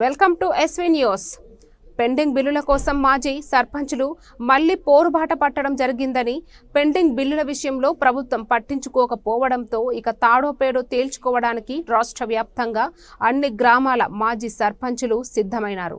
Welcome to SV news. Pending బిల్లుల కోసం మాజీ సర్పంచులు మళ్ళీ పోరుబాట పట్టడం జరిగిందని పెండింగ్ బిల్లుల విషయంలో ప్రభుత్వం పట్టించుకోకపోవడంతో ఇక తాడోపేడో తేల్చుకోవడానికి రాష్ట్ర వ్యాప్తంగా అన్ని గ్రామాల మాజీ సర్పంచులు సిద్ధమైనారు.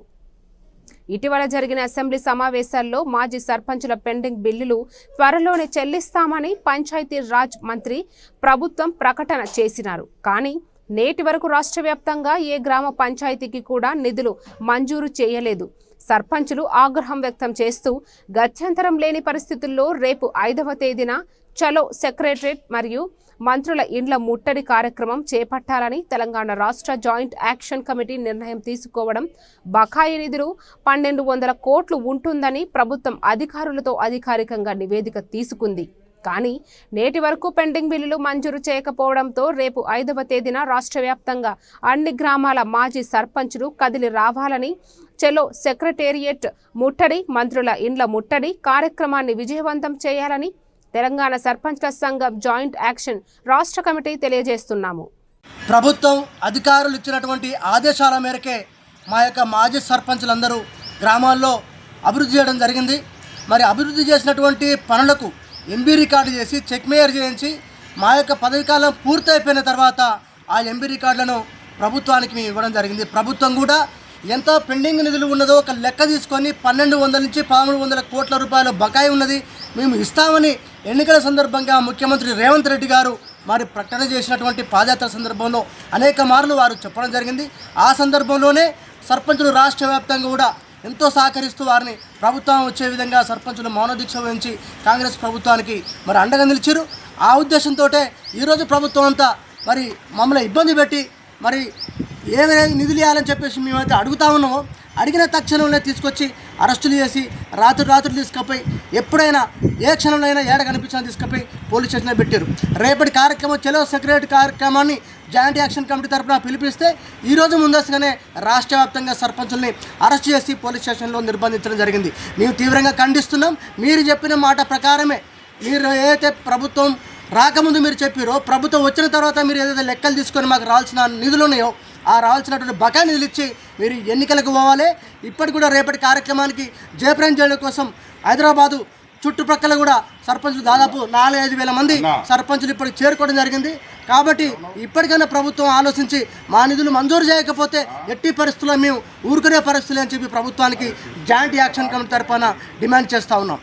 ఇటీవల జరిగిన అసెంబ్లీ సమావేశాల్లో మాజీ సర్పంచుల పెండింగ్ బిల్లులు త్వరలోనే చెల్లిస్తామని పంచాయతీ రాజ్ మంత్రి ప్రభుత్వం ప్రకటన చేసినారు. కానీ నేటి వరకు రాష్ట్ర వ్యాప్తంగా ఏ గ్రామ పంచాయతీకి కూడా నిధులు మంజూరు చేయలేదు. సర్పంచులు ఆగ్రహం వ్యక్తం చేస్తూ గత్యంతరం లేని పరిస్థితుల్లో రేపు ఐదవ తేదీన చలో సెక్రటరేట్ మరియు మంత్రుల ఇండ్ల ముట్టడి కార్యక్రమం చేపట్టాలని తెలంగాణ రాష్ట్ర జాయింట్ యాక్షన్ కమిటీ నిర్ణయం తీసుకోవడం బకాయి నిధులు పన్నెండు వందల కోట్లు ఉంటుందని ప్రభుత్వం అధికారులతో అధికారికంగా నివేదిక తీసుకుంది. కానీ నేటి వరకు పెండింగ్ బిల్లులు మంజూరు చేయకపోవడంతో రేపు ఐదవ తేదీన రాష్ట్ర వ్యాప్తంగా అన్ని గ్రామాల మాజీ సర్పంచులు కదిలి రావాలని చెలో సెక్రటేరియట్ ముట్టడి మంత్రుల ఇండ్ల ముట్టడి కార్యక్రమాన్ని విజయవంతం చేయాలని తెలంగాణ సర్పంచ్ల సంఘం జాయింట్ యాక్షన్ రాష్ట్ర కమిటీ తెలియజేస్తున్నాము. ప్రభుత్వం అధికారులు ఇచ్చినటువంటి ఆదేశాల మేరకే మా యొక్క మాజీ సర్పంచులందరూ గ్రామాల్లో అభివృద్ధి చేయడం జరిగింది. మరి అభివృద్ధి చేసినటువంటి పనులకు ఎంబీ రికార్డు చేసి చెక్ మేయర్ చేయించి మా యొక్క పదవి కాలం పూర్తయిపోయిన తర్వాత ఆ ఎంబీ రికార్డులను ప్రభుత్వానికి మేము ఇవ్వడం జరిగింది. ప్రభుత్వం కూడా ఎంత పెండింగ్ నిధులు ఉన్నదో ఒక లెక్క తీసుకొని పన్నెండు వందల నుంచి పదమూడు వందల కోట్ల రూపాయల బకాయి ఉన్నది మేము ఇస్తామని ఎన్నికల సందర్భంగా ముఖ్యమంత్రి రేవంత్ రెడ్డి గారు మరి ప్రకటన చేసినటువంటి పాదయాత్ర సందర్భంలో అనేక మార్లు వారు చెప్పడం జరిగింది. ఆ సందర్భంలోనే సర్పంచులు రాష్ట్ర వ్యాప్తంగా కూడా ఎంతో సహకరిస్తూ వారిని ప్రభుత్వం వచ్చే విధంగా సర్పంచులు మౌనదీక్ష వహించి కాంగ్రెస్ ప్రభుత్వానికి మరి అండగా నిలిచారు. ఆ ఉద్దేశంతో ఈరోజు ప్రభుత్వం అంతా మరి మమ్మల్ని ఇబ్బంది పెట్టి మరి ఏమైనా నిధులు ఇవ్వాలని చెప్పేసి మేమైతే అడుగుతా ఉన్నామో. అడిగిన తక్షణంలో తీసుకొచ్చి అరెస్టులు చేసి రాత్రి రాత్రులు తీసుకుపోయి ఎప్పుడైనా ఏ క్షణంలో అయినా ఏడ కనిపించినా తీసుకుపోయి పోలీస్ స్టేషన్లో పెట్టారు. రేపటి కార్యక్రమం చెలో సెక్రటరీ కార్యక్రమాన్ని జాయింట్ యాక్షన్ కమిటీ తరఫున పిలిపిస్తే ఈరోజు ముందస్తుగానే రాష్ట్ర వ్యాప్తంగా సర్పంచుల్ని అరెస్ట్ చేసి పోలీస్ స్టేషన్లో నిర్బంధించడం జరిగింది. మేము తీవ్రంగా ఖండిస్తున్నాం. మీరు చెప్పిన మాట ప్రకారమే మీరు ఏదైతే ప్రభుత్వం రాకముందు మీరు చెప్పారో ప్రభుత్వం వచ్చిన తర్వాత మీరు ఏదైతే లెక్కలు తీసుకొని మాకు రావాల్సిన నిధులు ఉన్నాయో ఆ రావాల్సినటువంటి బకాయి నిధులు ఇచ్చి మీరు ఎన్నికలకు పోవాలి. ఇప్పటికి కూడా రేపటి కార్యక్రమానికి జయప్రయం చేయడం కోసం హైదరాబాదు చుట్టుప్రక్కల కూడా సర్పంచులు దాదాపు నాలుగు ఐదు వేల మంది సర్పంచులు ఇప్పటికి చేరుకోవడం జరిగింది. కాబట్టి ఇప్పటికైనా ప్రభుత్వం ఆలోచించి మా నిధులు మంజూరు చేయకపోతే ఎట్టి పరిస్థితుల్లో మేము ఊరుకునే పరిస్థితులు అని చెప్పి ప్రభుత్వానికి జాయింట్ యాక్షన్ కమిటీ తరఫున డిమాండ్ చేస్తూ ఉన్నాం.